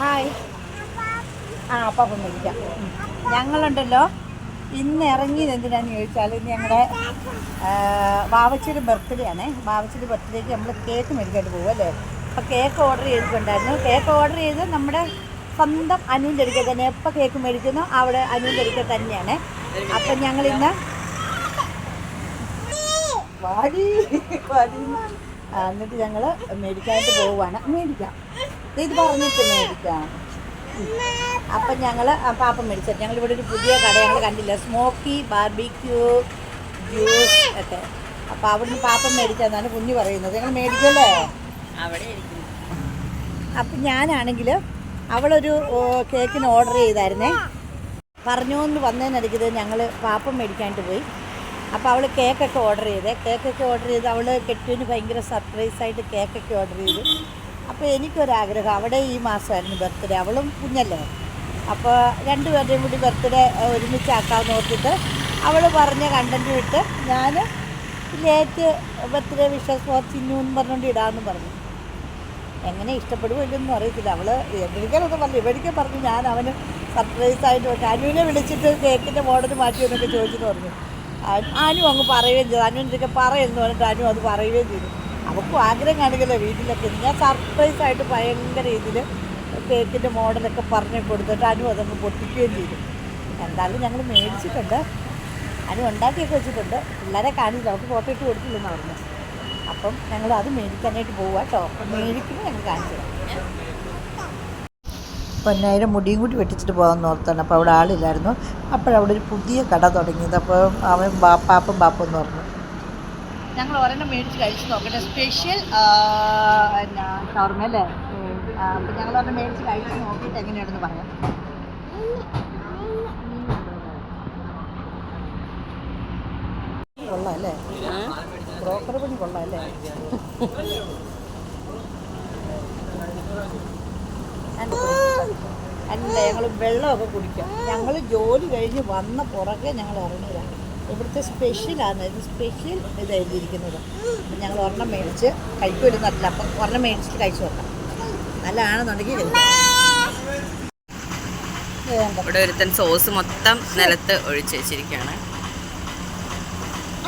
Hi. ആ അപ്പം വിളിക്കാം. ഞങ്ങളുണ്ടല്ലോ. ഇന്ന് ഇറങ്ങിയത് എന്തിനാന്ന് ചോദിച്ചാൽ ഇന്ന് ഞങ്ങളുടെ വാവച്ചിയുടെ ബർത്ത്ഡേ ആണേ. വാവച്ചിയുടെ ബർത്ത്ഡേക്ക് നമ്മൾ കേക്ക് മേടിക്കാനായിട്ട് പോകും അല്ലേ? അപ്പോൾ കേക്ക് ഓർഡർ ചെയ്തിട്ടുണ്ടായിരുന്നു. കേക്ക് ഓർഡർ ചെയ്ത് നമ്മുടെ സ്വന്തം അനുവിന്റെ അടുക്കൽ തന്നെ. എപ്പോൾ കേക്ക് മേടിക്കുന്നു അവിടെ അനുവിന്റെ അടുക്കൽ തന്നെയാണ്. അപ്പം ഞങ്ങൾ ഇന്ന് വാടി. വാടി എന്നിട്ട് ഞങ്ങൾ മേടിക്കാനായിട്ട് പോവുകയാണ് മേടിക്കാം. ഇത് പറഞ്ഞിട്ട് മേടിക്കാം. അപ്പം ഞങ്ങൾ പാപ്പം മേടിച്ചത്. ഞങ്ങൾ ഇവിടെ ഒരു പുതിയ കട ഞങ്ങൾ കണ്ടില്ല. സ്മോക്കി ബാർബിക്യൂ ജ്യൂസ് ഒക്കെ. അപ്പം അവിടുന്ന് പാപ്പം മേടിച്ചതെന്നാണ് കുഞ്ഞു പറയുന്നത്. ഞങ്ങൾ മേടിക്കല്ലേ അവിടെ അപ്പം ഞാനാണെങ്കിൽ അവളൊരു കേക്കിന് ഓർഡർ ചെയ്തായിരുന്നേ. പറഞ്ഞു എന്ന് വന്നതിനിടയ്ക്ക് ഞങ്ങൾ പാപ്പം മേടിക്കാനായിട്ട് പോയി. അപ്പോൾ അവൾ കേക്കൊക്കെ ഓർഡർ ചെയ്തേ. കേക്കൊക്കെ ഓർഡർ ചെയ്ത് അവൾ കെട്ടുവിന് ഭയങ്കര സർപ്രൈസായിട്ട് കേക്കൊക്കെ ഓർഡർ ചെയ്തു. അപ്പോൾ എനിക്കൊരാഗ്രഹം. അവിടെ ഈ മാസമായിരുന്നു ബർത്ത്ഡേ. അവളും കുഞ്ഞല്ലേ. അപ്പോൾ രണ്ടുപേരുടെയും കൂടി ബർത്ത്ഡേ ഒരുമിച്ചാക്കാമെന്ന് ഓർത്തിട്ട് അവൾ പറഞ്ഞ കണ്ടന്റ് വിട്ട് ഞാൻ late birthday wishes for Chinnu എന്ന് പറഞ്ഞുകൊണ്ട് ഇടാമെന്ന് പറഞ്ഞു. എങ്ങനെ ഇഷ്ടപ്പെടുമോ ഇല്ലെന്നും അറിയത്തില്ല. അവൾ എവിടേക്കാണെന്ന് പറഞ്ഞു. ഇവിടേക്ക് പറഞ്ഞു. ഞാൻ അവന് സർപ്രൈസ് ആയിട്ട് വെക്കാം അനുവിനെ വിളിച്ചിട്ട് കേക്കിന്റെ മോഡൽ മാറ്റി എന്നൊക്കെ ചോദിച്ചെന്ന് പറഞ്ഞു. അനു അങ്ങ് പറയുകയും ചെയ്തു. അനുവിനൊക്കെ പറയുമെന്ന് പറഞ്ഞിട്ട് അനു അത് പറയുകയും ചെയ്തു. അവൾക്കും ആഗ്രഹം കാണുകയല്ലോ വീട്ടിലൊക്കെ. ഞാൻ സർപ്രൈസ് ആയിട്ട് ഭയങ്കര രീതിയിൽ കേക്കിന്റെ മോഡലൊക്കെ പറഞ്ഞു കൊടുത്തിട്ട് അനു അതങ്ങ് പൊട്ടിക്കുകയും ചെയ്തു. എന്തായാലും ഞങ്ങൾ മേടിച്ചിട്ടുണ്ട്. അനു ഉണ്ടാക്കിയൊക്കെ വെച്ചിട്ടുണ്ട്. പിള്ളേരെ കാണിച്ചില്ല അവർക്ക് ഫോട്ടോ ഇട്ട് കൊടുത്തില്ലെന്ന് പറഞ്ഞു അപ്പം ഞങ്ങൾ അത് മേടിക്കാനായിട്ട് പോവുക കേട്ടോ. മേടിക്കുമ്പോൾ ഞങ്ങൾ കാണിച്ചു പൊന്നായിരം മുടിയും കൂടി വെട്ടിച്ചിട്ട് പോകാമെന്ന് ഓർത്താണ് അപ്പോൾ അവിടെ ആളില്ലായിരുന്നു. അപ്പോഴവിടെ ഒരു പുതിയ കട തുടങ്ങിയത്. അപ്പോൾ അവൻ ബാപ്പാപ്പും ബാപ്പും എന്ന് പറഞ്ഞു. ഞങ്ങൾ ഒരെണ്ണം മേടിച്ച് കഴിച്ചു നോക്കട്ടെ. സ്പെഷ്യൽ എന്നാ ഷവർമ അല്ലേ? അപ്പം ഞങ്ങൾ ഒരെണ്ണം മേടിച്ച് കഴിച്ച് നോക്കിയിട്ട് എങ്ങനെയാണെന്ന് പറയാം. അല്ലേ? അല്ല? ഞങ്ങൾ വെള്ളമൊക്കെ കുടിക്കാം. ഞങ്ങൾ ജോലി കഴിഞ്ഞ് വന്ന പുറകെ ഞങ്ങൾ ഇറങ്ങിയതാണ് ഇവിടുത്തെ സ്പെഷ്യലാണ് ഇത് സ്പെഷ്യൽ ഇത് എഴുതിയിരിക്കുന്നത്. അപ്പം ഞങ്ങൾ ഒരെണ്ണം മേടിച്ച് കഴിക്കുമല്ലോ നട്ടില്ല. അപ്പം ഒരെണ്ണം മേടിച്ചിട്ട് കഴിച്ചു നോക്കാം. നല്ലതാണെന്നുണ്ടെങ്കിൽ ഇവിടെ ഒരുത്തൻ സോസ് മൊത്തം നിലത്ത് ഒഴിച്ചു വെച്ചിരിക്കുകയാണ്.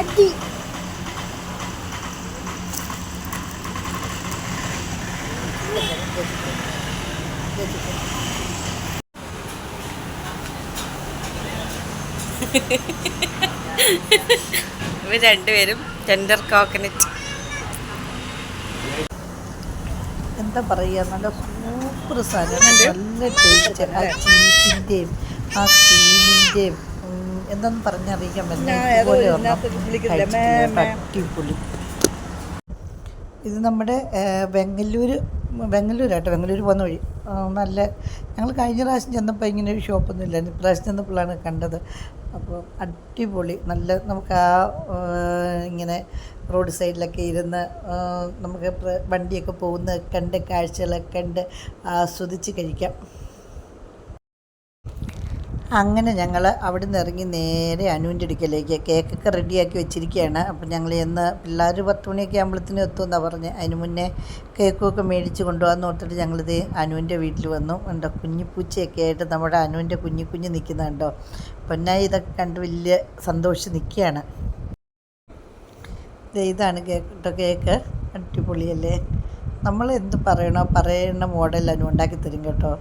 അടി. ഇവർ രണ്ടുപേരും ടെൻഡർ കോക്കനറ്റ് എന്താ പറയുക നല്ല സൂപ്പർ സാധനം. നല്ല ടേസ്റ്റ് ആ ചീസിന്റെയും ആ ക്രീമിന്റെയും എന്തെന്ന് പറഞ്ഞറിയിക്കാൻ പറ്റില്ല. അടിപൊളി. ഇത് നമ്മുടെ ബംഗളൂർ ബംഗളൂരാട്ടോ ബംഗലൂർ പോകുന്ന വഴി. നല്ല ഞങ്ങൾ കഴിഞ്ഞ പ്രാവശ്യം ചെന്നപ്പോൾ ഇങ്ങനെ ഒരു ഷോപ്പൊന്നും ഇല്ലായിരുന്നു. ഇപ്രാവശ്യം ചെന്നപ്പോഴാണ് കണ്ടത്. അപ്പോൾ അടിപൊളി. നല്ല നമുക്ക് ആ ഇങ്ങനെ റോഡ് സൈഡിലൊക്കെ ഇരുന്ന് നമുക്ക് വണ്ടിയൊക്കെ പോകുന്ന കണ്ട് കാഴ്ചകളൊക്കെ കണ്ട് ആസ്വദിച്ച് കഴിക്കാം. അങ്ങനെ ഞങ്ങൾ അവിടെ നിന്ന് ഇറങ്ങി നേരെ അനുവിന്റെ അടുക്കലേക്ക് കേക്കൊക്കെ റെഡിയാക്കി വെച്ചിരിക്കുകയാണ്. അപ്പം ഞങ്ങൾ എന്ന് പിള്ളേർ പത്ത് മണിയൊക്കെ ആകുമ്പോഴത്തേനും എത്തുമെന്നാണ് പറഞ്ഞ്. അതിന് മുന്നേ കേക്കൊക്കെ മേടിച്ച് കൊണ്ടുപോകാമെന്ന് ഓർത്തിട്ട് ഞങ്ങളിത് അനുവിന്റെ വീട്ടിൽ വന്നു. കണ്ടോ കുഞ്ഞിപ്പൂച്ചയൊക്കെ ആയിട്ട് നമ്മുടെ അനുവിന്റെ കുഞ്ഞു കുഞ്ഞ് നിൽക്കുന്നുണ്ടോ പൊന്നായി ഇതൊക്കെ കണ്ട് വലിയ സന്തോഷിച്ച് നിൽക്കുകയാണ് ഇതാണ് കേക്ക് കേട്ടോ കേക്ക്. അടിപൊളിയല്ലേ? നമ്മൾ എന്ത് പറയണോ പറയുന്ന മോഡൽ അനു ഉണ്ടാക്കി തരും കേട്ടോ.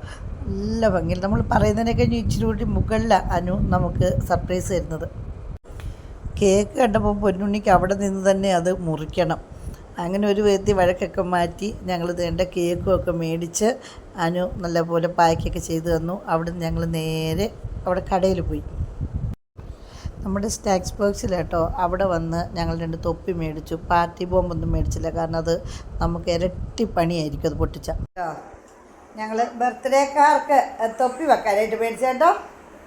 നല്ല ഭംഗിയിൽ. നമ്മൾ പറയുന്നതിനൊക്കെ ഇച്ചിരി കൂടി മുകളിലാണ് അനു നമുക്ക് സർപ്രൈസ് തരുന്നത്. കേക്ക് കണ്ടപ്പോൾ പൊന്നുണ്ണിക്ക് അവിടെ നിന്ന് തന്നെ അത് മുറിക്കണം. അങ്ങനെ ഒരു വിധത്തിൽ വഴക്കൊക്കെ മാറ്റി ഞങ്ങൾ വേണ്ട കേക്കും ഒക്കെ മേടിച്ച് അനു നല്ലപോലെ പാക്കൊക്കെ ചെയ്തു തന്നു. അവിടെ ഞങ്ങൾ നേരെ അവിടെ കടയിൽ പോയി. നമ്മുടെ സ്നാക്സ് കേട്ടോ. അവിടെ വന്ന് ഞങ്ങൾ രണ്ട് തൊപ്പി മേടിച്ചു. പാർട്ടി ബോംബൊന്നും മേടിച്ചില്ല. കാരണം അത് നമുക്ക് ഇരട്ടി പണിയായിരിക്കും അത് പൊട്ടിച്ച ഞങ്ങൾ ബർത്ത്ഡേക്കാർക്ക് തൊപ്പി വെക്കാനായിട്ട് മേടിച്ചേട്ടോ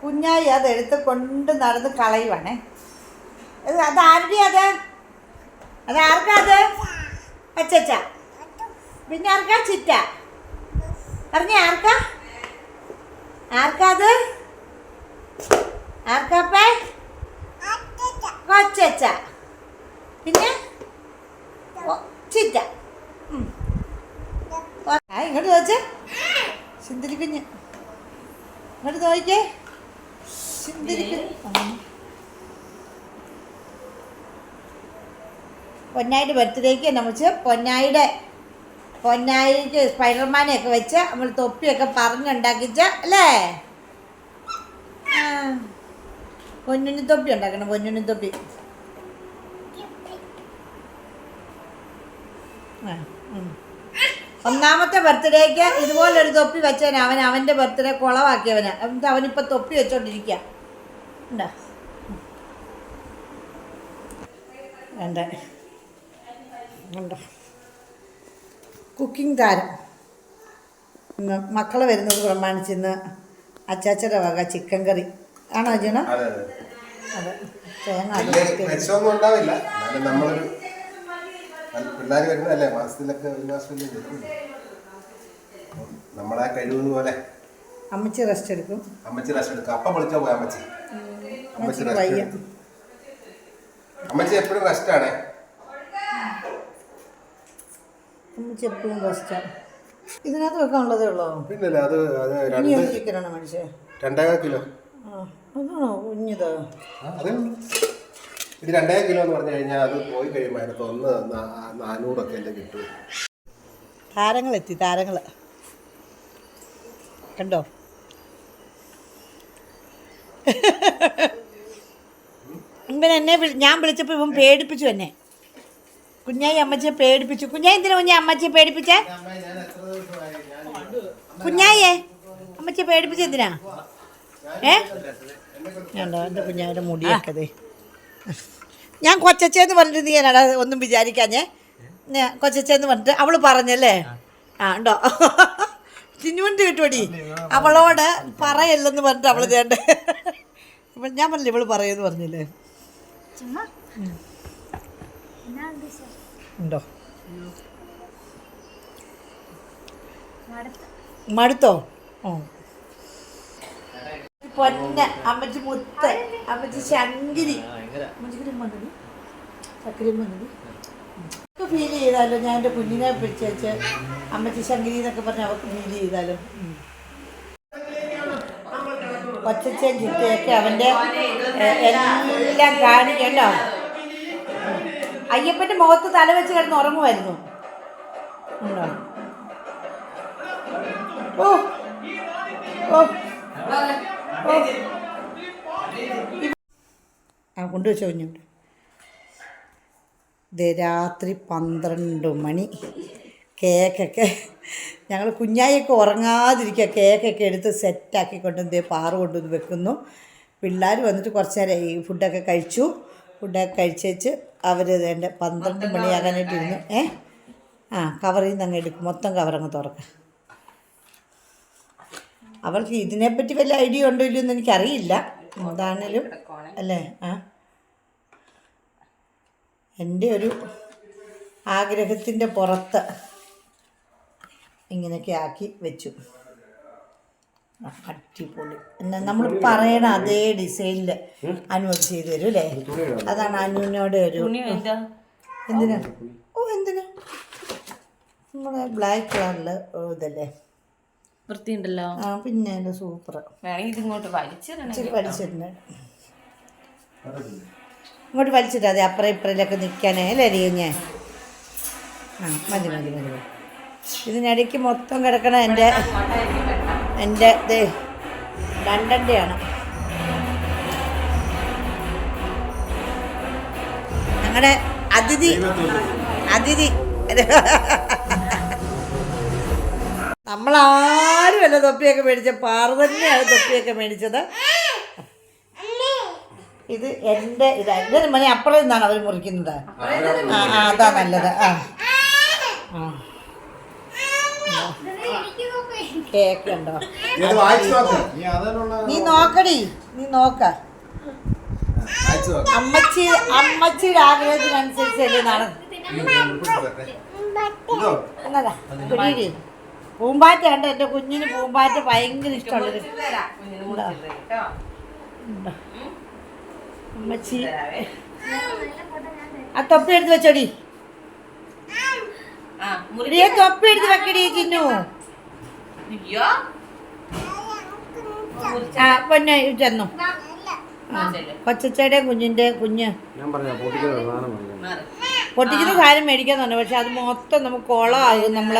കുഞ്ഞായി അത് എടുത്ത് കൊണ്ട് നടന്ന് കളയുവാണേ. അത് ആരുടെ അത്? അത് ആർക്കാ അത്? അച്ചച്ച. പിന്നെ ആർക്കാ ചിറ്റ? പറഞ്ഞ ആർക്കാ? ആർക്കാ അത്? ആർക്കാപ്പേ കൊച്ചച്ച പിന്നെ ഓ, ചിറ്റ ഉം. ആ ഇങ്ങോട്ട് ചോദിച്ചേ സുന്ദരിക്കുഞ്ഞ് ഉം. പൊന്നായിയുടെ ബർത്ത്ഡേക്ക് നമുക്ക് പൊന്നായിയുടെ പൊന്നായിക്ക് സ്പൈഡർമാനെയൊക്കെ വെച്ച് നമ്മൾ തൊപ്പിയൊക്കെ പറഞ്ഞുണ്ടാക്കിച്ച അല്ലേ. പൊന്നുണ്ണി തൊപ്പി ഉണ്ടാക്കണം പൊന്നുണ്ണി തൊപ്പി ആ. ഒന്നാമത്തെ ബർത്ത്ഡേക്ക് ഇതുപോലൊരു തൊപ്പി വെച്ചവന്. അവൻ അവന്റെ ബർത്ത്ഡേ കുളവാക്കിയവന്. എന്നിട്ട് അവനിപ്പോൾ തൊപ്പി വെച്ചോണ്ടിരിക്കുക ഉണ്ടോ? വേണ്ട? ഉണ്ടോ? കുക്കിംഗ് താരം. ഇന്ന് മക്കൾ വരുന്നത് പ്രമാണിച്ച് ഇന്ന് അച്ചാച്ചയുടെ വക ചിക്കൻ കറി. ആണോ അജുണ അതെ തേങ്ങ പിള്ളേർ വരുന്നതല്ലേ മാസത്തിലൊക്കെ ഒരു മാസമല്ലേ വരുള്ളൂ നമ്മളെ കഴിവുന്ന പോലെ. അമ്മച്ചി റെസ്റ്റ് എടുക്കും. അമ്മച്ചി റെസ്റ്റ് എടുക്കും. അപ്പം വിളിച്ചാൽ പോയി അമ്മച്ചി? അമ്മച്ചി റെസ്റ്റ് അമ്മച്ചി എപ്പോഴും റെസ്റ്റാണ് അമ്മച്ചി എപ്പോഴും റെസ്റ്റാണ് ഇതിനകത്ത് വെക്കാനുള്ളതേ ഉള്ളോ? പിന്നെ അത് അത് രണ്ട് മനുഷ്യ? രണ്ടേകാൽ കിലോ? അതാണോ കുഞ്ഞത്? അതേ. ഇത് രണ്ടേ കിലോ എന്ന് പറഞ്ഞു കഴിഞ്ഞാൽ അത് പോയി കഴിയുമ്പോൾ അതിനകത്ത് ഒന്ന് നാനൂറൊക്കെ അല്ലേ കിട്ടും. താരങ്ങളെത്തി താരങ്ങൾ കണ്ടോ? ഇവൻ എന്നെ ഞാൻ വിളിച്ചപ്പോൾ ഇവൻ പേടിപ്പിച്ചു എന്നെ. കുഞ്ഞായി അമ്മച്ചിയെ പേടിപ്പിച്ചു. കുഞ്ഞായി എന്തിനാ കുഞ്ഞായി അമ്മച്ചിയെ പേടിപ്പിച്ചേ? കുഞ്ഞായേ അമ്മച്ചിയെ പേടിപ്പിച്ച എന്തിനാ? ഏ? ഞാണ്ടോ എന്റെ കുഞ്ഞായുടെ മുടിയൊക്കെ ദേ. ഞാൻ കൊച്ചച്ചേന്ന് പറഞ്ഞിട്ട് നീ എന്നാടാ ഒന്നും വിചാരിക്കാഞ്ഞേ? ഞാൻ കൊച്ചച്ചേന്ന് പറഞ്ഞിട്ട് അവൾ പറഞ്ഞല്ലേ? ആ. ഉണ്ടോ? ചിന്നുവിന്റെ കിട്ടുമടി അവളോട് പറയല്ലെന്ന് പറഞ്ഞിട്ട് അവൾ ചേട്ട ഞാൻ പറഞ്ഞില്ലേ ഇവൾ പറയുമെന്ന് പറഞ്ഞില്ലേ? ഉണ്ടോ മടുത്തോ? ഓ. പൊന്ന. അമ്മച്ചി മുത്ത്. അമ്മച്ചി ശങ്കിരി. അമ്മച്ചിക്കും വന്നത് ചക്കരയും അവർക്ക് ഫീൽ ചെയ്താലോ? ഞാൻ എന്റെ കുഞ്ഞിനെ പിടിച്ചേച്ച് അമ്മച്ചി ശങ്കിരി എന്നൊക്കെ പറഞ്ഞ് അവർക്ക് ഫീൽ ചെയ്താലോ? ഉം. കൊച്ചച്ചയും ചിറ്റയൊക്കെ അവന്റെ എല്ലാം കാണിക്കണ്ടോ അയ്യപ്പന്റെ മുഖത്ത് തല വെച്ച് കിടന്ന് ഉറങ്ങുമായിരുന്നു. ഉണ്ടോ? ഓ ഓ. ആ കൊണ്ടുവച്ചോ കുഞ്ഞുണ്ട് ഇത് രാത്രി പന്ത്രണ്ട് മണി. കേക്കൊക്കെ ഞങ്ങൾ കുഞ്ഞായിയൊക്കെ ഉറങ്ങാതിരിക്കുക. കേക്കൊക്കെ എടുത്ത് സെറ്റാക്കി എന്തേ പാറ് കൊണ്ടുവന്ന് വെക്കുന്നു. പിള്ളേർ വന്നിട്ട് കുറച്ച് നേരം ഈ ഫുഡൊക്കെ കഴിച്ചു. ഫുഡൊക്കെ കഴിച്ചേച്ച് അവർ എന്റെ പന്ത്രണ്ട് മണിയാകാനായിട്ടിരുന്നു ഏ? ആ കവറിൽ നിന്ന് അങ്ങ് എടുക്കും. മൊത്തം കവറങ്ങ് തുറക്കാം അവൾക്ക് ഇതിനെപ്പറ്റി വല്ല ഐഡിയ ഉണ്ടോ ഇല്ലയോ എന്ന് എനിക്കറിയില്ല. എന്താണേലും അല്ലേ? ആ. എന്റെ ഒരു ആഗ്രഹത്തിന്റെ പുറത്ത് ഇങ്ങനെയൊക്കെ ആക്കി വെച്ചു. അടിപൊളി. എന്നാ നമ്മൾ പറയണ അതേ ഡിസൈനിൽ അനു ചെയ്തു തരും അല്ലേ? അതാണ് അനുവിനോട് ഒരു എന്തിനാ? ഓ എന്തിനാ? നമ്മുടെ ബ്ലാക്ക് കളറിൽ ഇതല്ലേ? വൃത്തിയുണ്ടല്ലോ. ആ പിന്നെ സൂപ്പർ. വേണമെങ്കിൽ ഇതിങ്ങോട്ട് ഇങ്ങോട്ട് വലിച്ചിടണം. ഇച്ചിരി ഇങ്ങോട്ട് വലിച്ചിട്ട് അതെ അപ്പുറം ഇപ്പുറയിലൊക്കെ നിൽക്കാനേ അല്ലേ ഞാൻ ആ മതി മതി മതി മതി. ഇതിനിടയ്ക്ക് മൊത്തം കിടക്കണ എന്റെ എന്റെ രണ്ടന്റെയാണ് ഞങ്ങളുടെ അതിഥി അതിഥി. നമ്മളാരുമല്ല തൊപ്പിയൊക്കെ മേടിച്ച. പാറ തന്നെയാണ് തൊപ്പിയൊക്കെ മേടിച്ചത്. ഇത് എന്റെ ഇത് എന്റെ മണി അപ്പുറം നിന്നാണ് അവർ മുറിക്കുന്നത്. ആ ആ അതാ നല്ലത്. ആ. ആ. കേക്ക് ഉണ്ടോ ഇത് വായിച്ചു നീ നോക്കടി. നീ നോക്ക. അമ്മച്ചി അമ്മച്ചിയുടെ ആഗ്രഹത്തിനനുസരിച്ചല്ലേ നടന്നു എന്നതാ. പൂമ്പാറ്റ കണ്ട എന്റെ കുഞ്ഞിന് പൂമ്പാറ്റ ഭയങ്കര ഇഷ്ടമുള്ളത്? അമ്മച്ചി. ആ തൊപ്പി എടുത്ത് വെച്ചോടി. തൊപ്പി എടുത്ത് വെക്കടി ചിന്നു. ആ പൊന്നെ ചെന്നു. കൊച്ചച്ചയുടെ കുഞ്ഞിന്റെ കുഞ്ഞ്. പൊട്ടിക്കുന്ന സാധനം മേടിക്കാൻ തന്നെ പക്ഷെ അത് മൊത്തം നമുക്ക് കുളമാകും നമ്മൾ.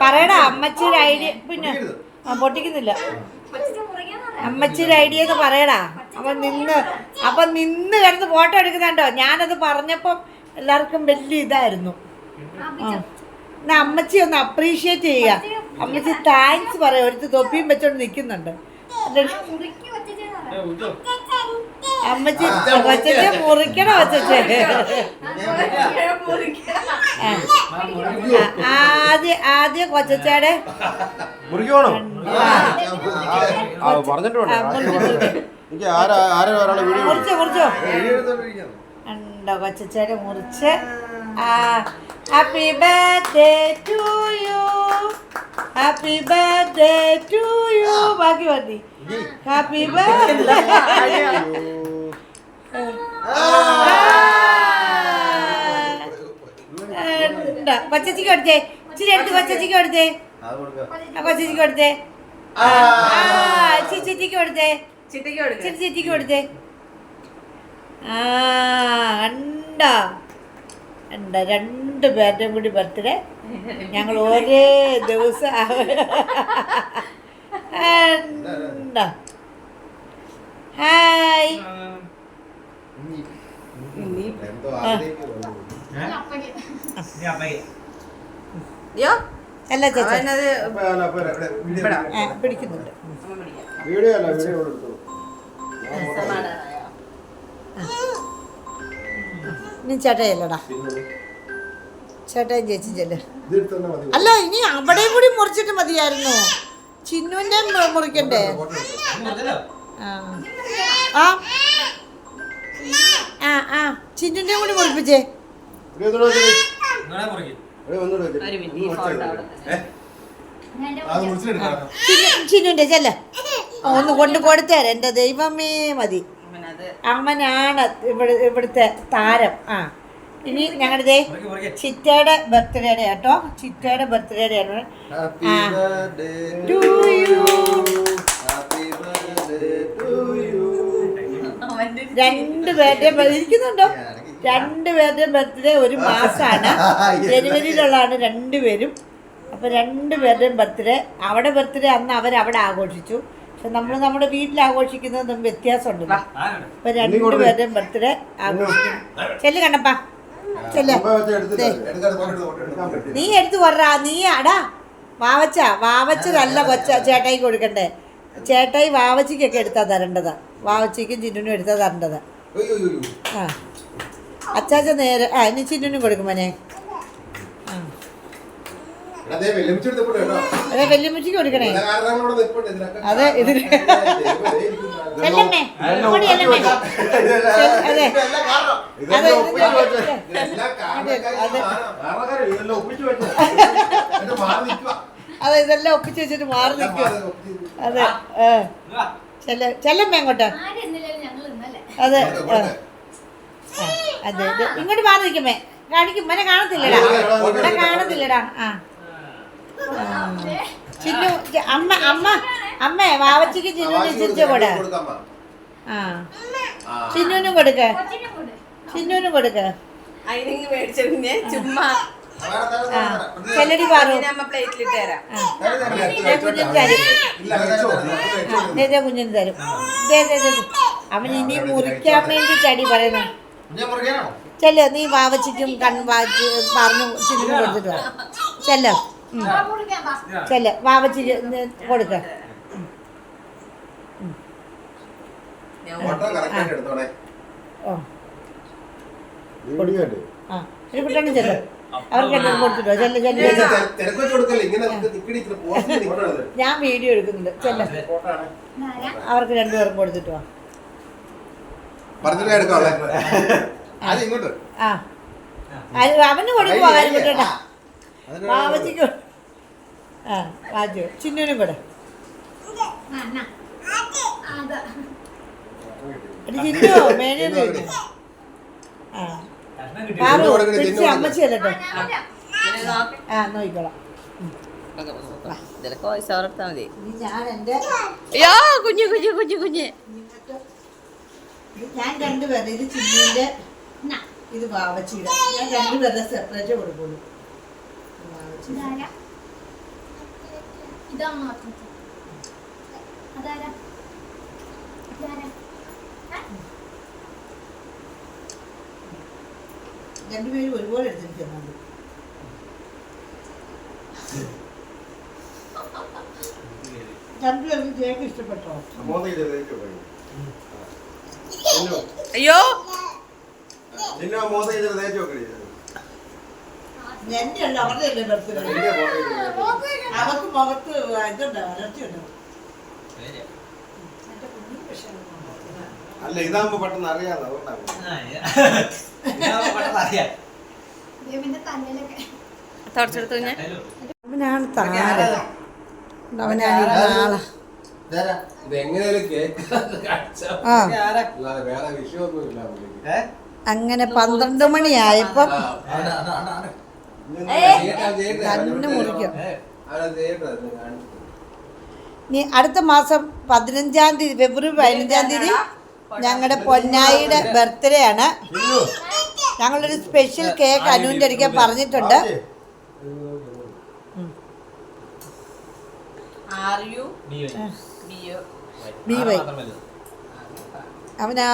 പറയടാ അമ്മച്ചിയുടെ ഐഡിയ പിന്നെ ആ പൊട്ടിക്കുന്നില്ല. അമ്മച്ചിയുടെ ഐഡിയ ഒക്കെ പറയടാ. അപ്പൊ നിന്ന് അപ്പൊ നിന്ന് കിടന്ന് ഫോട്ടോ എടുക്കുന്നുണ്ടോ? ഞാനത് പറഞ്ഞപ്പം എല്ലാവർക്കും വലിയ ഇതായിരുന്നു. ആ. എന്നാ അമ്മച്ചി ഒന്ന് അപ്രീഷിയേറ്റ് ചെയ്യുക. അമ്മച്ചി താങ്ക്സ് പറയാം. ഒരു തൊപ്പിയും വെച്ചോണ്ട് നിൽക്കുന്നുണ്ട് അമ്മച്ചി വച്ചേ മുറിക്കണ കൊച്ചെ ആദ്യം ആദ്യ കൊച്ചച്ചാടെ. മുറിക്കണോ പറഞ്ഞിട്ട്. എനിക്ക് ആരാ ആരാ ഒരാളെ വീഡിയോ മുറിച്ചോ മുറിച്ചോ. ഉണ്ടോ കൊച്ചച്ചാടെ മുറിച്ച്. Happy birthday to you happy birthday to you ബാക്കി മതി. ഹാപ്പി ബർത്ത്ഡേ ഉണ്ടോ? പേരുടെ കൊടുത്തേ. ഇച്ചിരി എടുത്ത് പച്ചച്ചിക്ക് കൊടുത്തേ. ആ കൊച്ചച്ചിക്ക് കൊടുത്തേ. കൊടുത്തേ. ചിരി ചിറ്റിക്ക് കൊടുത്തേ. ആ കണ്ട? കണ്ട? രണ്ട് പേരുടെയും കൂടി ബർത്ത്ഡേ. ഞങ്ങൾ ഒരേ ദിവസം കണ്ട? ഹായ്. എന്തോ പിടിക്കുന്നുണ്ട്. വീഡിയോ അല്ല വീഡിയോ എടുത്തു? ഇനി ചേട്ടയല്ലടാ ചേട്ടയും ചേച്ചി ചെല്ല്. അല്ല ഇനി അവിടെയും കൂടി മുറിച്ചിട്ട് മതിയായിരുന്നു. ചിന്നുവിന്റെ മു- മുറിക്കണ്ടേ? ആ. ആ. ആ ആ. ചിന്നുവിന്റെ കൂടി മുറിപ്പിച്ചേ. ഇവിടെ ഒന്നുകൂടെ വെച്ച്. ഇവിടെ ഒന്നുകൂടെ വെച്ച്. ഒരു മിനിറ്റ്. ഈ ഫോട്ടോ അവിടെ തന്നെ. അത് മുറിച്ചെടുക്കാം ചിന്നു ചിന്നുവിന്റെ ചെല്ല. ഒന്ന് കൊണ്ട് കൊടുത്തേരെ. എന്റെ ദൈവമേ മതി. അമ്മനാണ് ഇവിടെ ഇവിടുത്തെ താരം. ആ. ഇനി ഞങ്ങളുടെ ചിറ്റയുടെ ബർത്ത്ഡേയുടെ കേട്ടോ. ചിറ്റയുടെ ബർത്ത്ഡേയുടെ ആണ് birthday to you happy birthday to you അവന്റെ രണ്ട് പേരുടെയും ഇരിക്കുന്നുണ്ടോ? രണ്ട് പേരുടെയും ബർത്ത്ഡേ ഒരു മാസമാണ് ജനുവരിയിലുള്ളതാണ് രണ്ടുപേരും അപ്പോൾ രണ്ട് പേരുടെയും ബർത്ത്ഡേ അവിടെ ബർത്ത്ഡേ അന്ന് അവരവിടെ ആഘോഷിച്ചു. പക്ഷെ നമ്മൾ നമ്മുടെ വീട്ടിൽ ആഘോഷിക്കുന്നത് തമ്മിൽ വ്യത്യാസമുണ്ട്. അപ്പോൾ രണ്ട് പേരുടെയും ബർത്ത്ഡേ ആഘോഷിക്കും ചെല്ലു കണ്ണപ്പാ. ചെല്ലേ. നീ എടുത്തു പറ നീ അടാ. വാവച്ച വാവച്ചതല്ല കൊച്ച ചേട്ടായി കൊടുക്കണ്ടേ. ചേട്ടായി വാവച്ചിക്കൊക്കെ എടുത്താ തരേണ്ടതാ. വാവച്ചിക്കും ചിന്നുനും എടുത്താ തരേണ്ടതാ. ആ. അച്ചാച്ച നേരെ ആ ഇനി ചിന്നുനും കൊടുക്കും മോനെ. ആ അതേ വെല്ലുമിച്ചെടുത്തപ്പോൾ കേട്ടോ. അതെ വെല്ലുമ്മച്ചിക്ക് കൊടുക്കണേ. അതെ, ഇതിന്. ഇത് ഇതെല്ലാം അതെ. ഇതെല്ലാം ഒപ്പിച്ച് വെച്ചിട്ട് മാറി നിൽക്കും അതെ ചെല്ലമ്മ ചെല്ല ചെല്ലമ്മേ അങ്ങോട്ട്. അതെ അതെ ഇങ്ങോട്ട് മാറി നിൽക്കുമ്പേ കാണിക്കും മനെ കാണത്തില്ലടാ. ഇവിടെ കാണത്തില്ലടാ. ആ. ചിന്നു അമ്മ അമ്മ അമ്മേ വാവച്ചിക്ക് ചിന്നുവിന് ചിരിച്ചു കൊടു ആ. ചിന്നുവിനും കൊടുക്ക. ചിന്നുവിനും കൊടുക്ക. ചുമ്മാ. ചെല്ലടി പാറു. കുഞ്ഞിന് തരും. ദേ, ദേ കുഞ്ഞിന് തരും. ദേ ദേ ദേ ദേ. അവൻ ഇനി മുറിക്കാൻ വേണ്ടി ചടി പറയുന്നു. ചെല്ല നീ വാവച്ചിക്കും കൺ വാച്ച് പറഞ്ഞു ചിന്നു കൊടുത്തിട്ട് വാ. ചെല്ല. ചെല്ല വാവച്ചിക്ക് കൊടുക്ക. ഓ. ആ. ഒരു കുട്ടണി ചെല്ല. ഞാൻ വീഡിയോ എടുക്കുന്നുണ്ട്. ചെല്ല. അവർക്ക് രണ്ടുപേർക്കും കൊടുത്തിട്ട് വാ. പറഞ്ഞിട്ട് എടുക്കാവല്ലേ അത് ഇങ്ങോട്ട്. ആ. അത് അവന് കൊടുക്കുവാ ആ വാജു കൂടെ ആ. പാറു അമ്മച്ചി അല്ലട്ടോ. ആ നോക്കിക്കോളാം. ഇതിലൊക്കെ വോയിസ് മതി. ഞാൻ എന്റെ കുഞ്ഞു കുഞ്ഞു കുഞ്ഞു കുഞ്ഞ്. ഞാൻ രണ്ടുപേരെ ഇത് ചിന്നുവിന്റെ ഇത് വാവച്ചിട ഞാൻ രണ്ടുപേരുടെ സെപ്പറേറ്റ് കൊടുക്കുള്ളൂ. രണ്ടുപേരും ഒരുപോലെ എടുത്തിരിക്കുന്നുണ്ട് രണ്ടുപേർക്ക് കേക്ക് ഇഷ്ടപ്പെട്ടോ മോദി ഇത് തേച്ച് വെക്കണം. ചിന്നു, അയ്യോ. എന്നെയല്ല അവരുടെ അല്ലേ ബർത്ത്ഡേ. അവർക്ക് മുഖത്ത് ഇതുണ്ട്. അല്ല ഇതാകുമ്പോ പെട്ടെന്ന് അറിയാതെ തുടച്ചെടുത്തു കുഞ്ഞ്? അവനാണ് താരം അവനാണ് നാളെ അങ്ങനെ പന്ത്രണ്ട് മണിയായപ്പം. കണ്ണ് മുറിക്കും. ഇനി അടുത്ത മാസം പതിനഞ്ചാം തീയതി ഫെബ്രുവരി പതിനഞ്ചാം തീയതി ഞങ്ങളുടെ പൊന്നായിയുടെ ബർത്ത്ഡേ ആണ് ഞങ്ങളൊരു സ്പെഷ്യൽ കേക്ക് അനുവിന്റെ ഒരിക്കൽ പറഞ്ഞിട്ടുണ്ട്. Are you? ബി വൈ അവനാ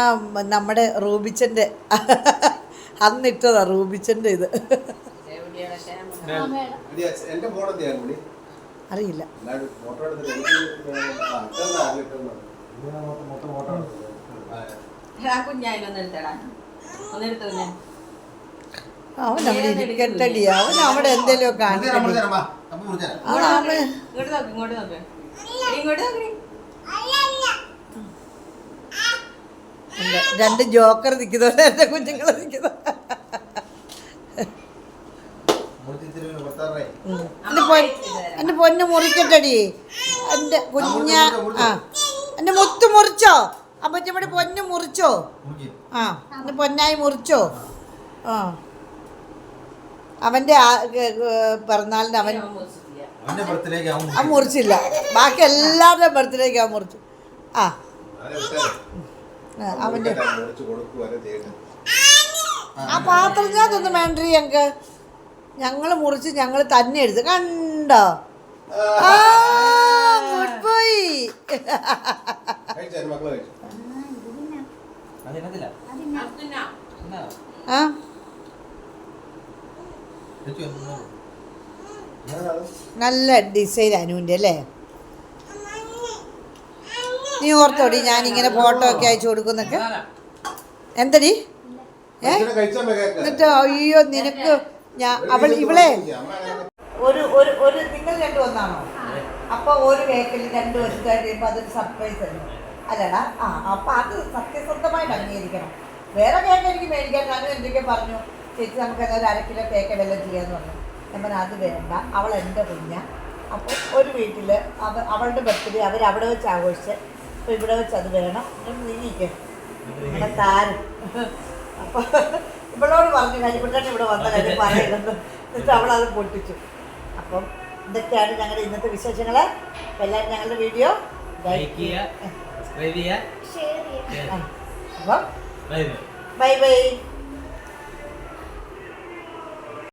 നമ്മുടെ റൂബിച്ചന്റെ അന്നിട്ടതാ റൂബിച്ചന്റെ ഇത്. അറിയില്ല. അവൻ അവിടെ ഇരിക്കട്ടടി. അവൻ അവിടെ എന്തെങ്കിലും കാണിക്കടി അവൻ അവൻ ഇങ്ങോട്ട് നോക്ക് ഇങ്ങോട്ട് നോക്ക്. ഇങ്ങോട്ട് നോക്ക്. രണ്ട് ജോക്കർ നിൽക്കുന്നവരെ എന്റെ കുഞ്ഞുങ്ങൾ നിൽക്കുന്നു. എന്റെ പൊൻ എന്റെ പൊന്ന് മുറിക്കട്ടടി. എന്റെ കുഞ്ഞ ആ എന്റെ മുത്ത് മുറിച്ചോ? ഇവിടെ പൊന്ന് മുറിച്ചോ? ആ എന്റെ പൊന്നായി മുറിച്ചോ? ആ. അവന്റെ പിറന്നാളിന് അവൻ ആ മുറിച്ചില്ല. ബാക്കി എല്ലാവരുടെയും ബർത്ത്ഡേക്ക് അവൻ മുറിച്ചു. ആ. അവനെ വിട്ടേരെ. ആ, അവന്റെ മുറിക്കട്ടെ, മുറിച്ച് കൊടുക്കും, ആ പാത്രം ഞാനൊന്നും വേണ്ടേ ഞങ്ങൾക്ക് ഞങ്ങൾ മുറിച്ച് ഞങ്ങൾ തന്നെ എടുത്ത്. കണ്ടോ? ആ ഗുഡ് ബോയ് നല്ല ഡിസൈൻ അനുവിന്റെ അല്ലേ? നീ ഓർത്തോടി ഇങ്ങനെ ഫോട്ടോ ഒക്കെ അയച്ചു കൊടുക്കുന്നൊക്കെ. എന്തടി? ഏ? എന്നിട്ട്? അയ്യോ നിനക്ക് ഞാൻ അവൾ ഇവളെ. ഒരു ഒരു ഒരു നിങ്ങൾ രണ്ടു വന്നാണോ അപ്പൊ ഒരു കേക്കിൽ രണ്ടു വർഷം കഴിയുമ്പോൾ അതൊരു സർപ്രൈസ് അല്ലേ? അല്ലടാ ആ അപ്പൊ അത് സത്യസന്ധമായിട്ട് അംഗീകരിക്കണം. വേറെ കേക്ക് എനിക്ക് മേടിക്കാൻ ഞാനും എന്തൊക്കെ പറഞ്ഞു? ചേച്ചി നമുക്ക് എന്നാൽ ഒരു അര കിലോ കേക്ക് വെല്ലം ചെയ്യാന്ന് പറഞ്ഞു. ഞാൻ പറഞ്ഞു അത് വേണ്ട അവൾ എന്റെ കുഞ്ഞ. അപ്പോൾ ഒരു വീട്ടിൽ അവ അവളുടെ ബർത്ത്ഡേ അവർ അവിടെ വെച്ച് ആഘോഷിച്ച് അപ്പോൾ ഇവിടെ വെച്ച് അത് വേണം. നീങ്ങിക്കേ. നമ്മുടെ താരം. അപ്പോൾ ഇവളോട് പറഞ്ഞു കരിക്കുട്ടൻ ഇവിടെ വന്ന കാര്യം പറയുന്നത് എന്നിട്ട് അവൾ അത് പൊട്ടിച്ചു. അപ്പം ഇതൊക്കെയാണ് ഞങ്ങളുടെ ഇന്നത്തെ വിശേഷങ്ങൾ എല്ലാവരും ഞങ്ങളുടെ വീഡിയോ ലൈക്ക് ചെയ്യുക സബ്സ്ക്രൈബ് ചെയ്യുക ഷെയർ അപ്പം. Bye bye.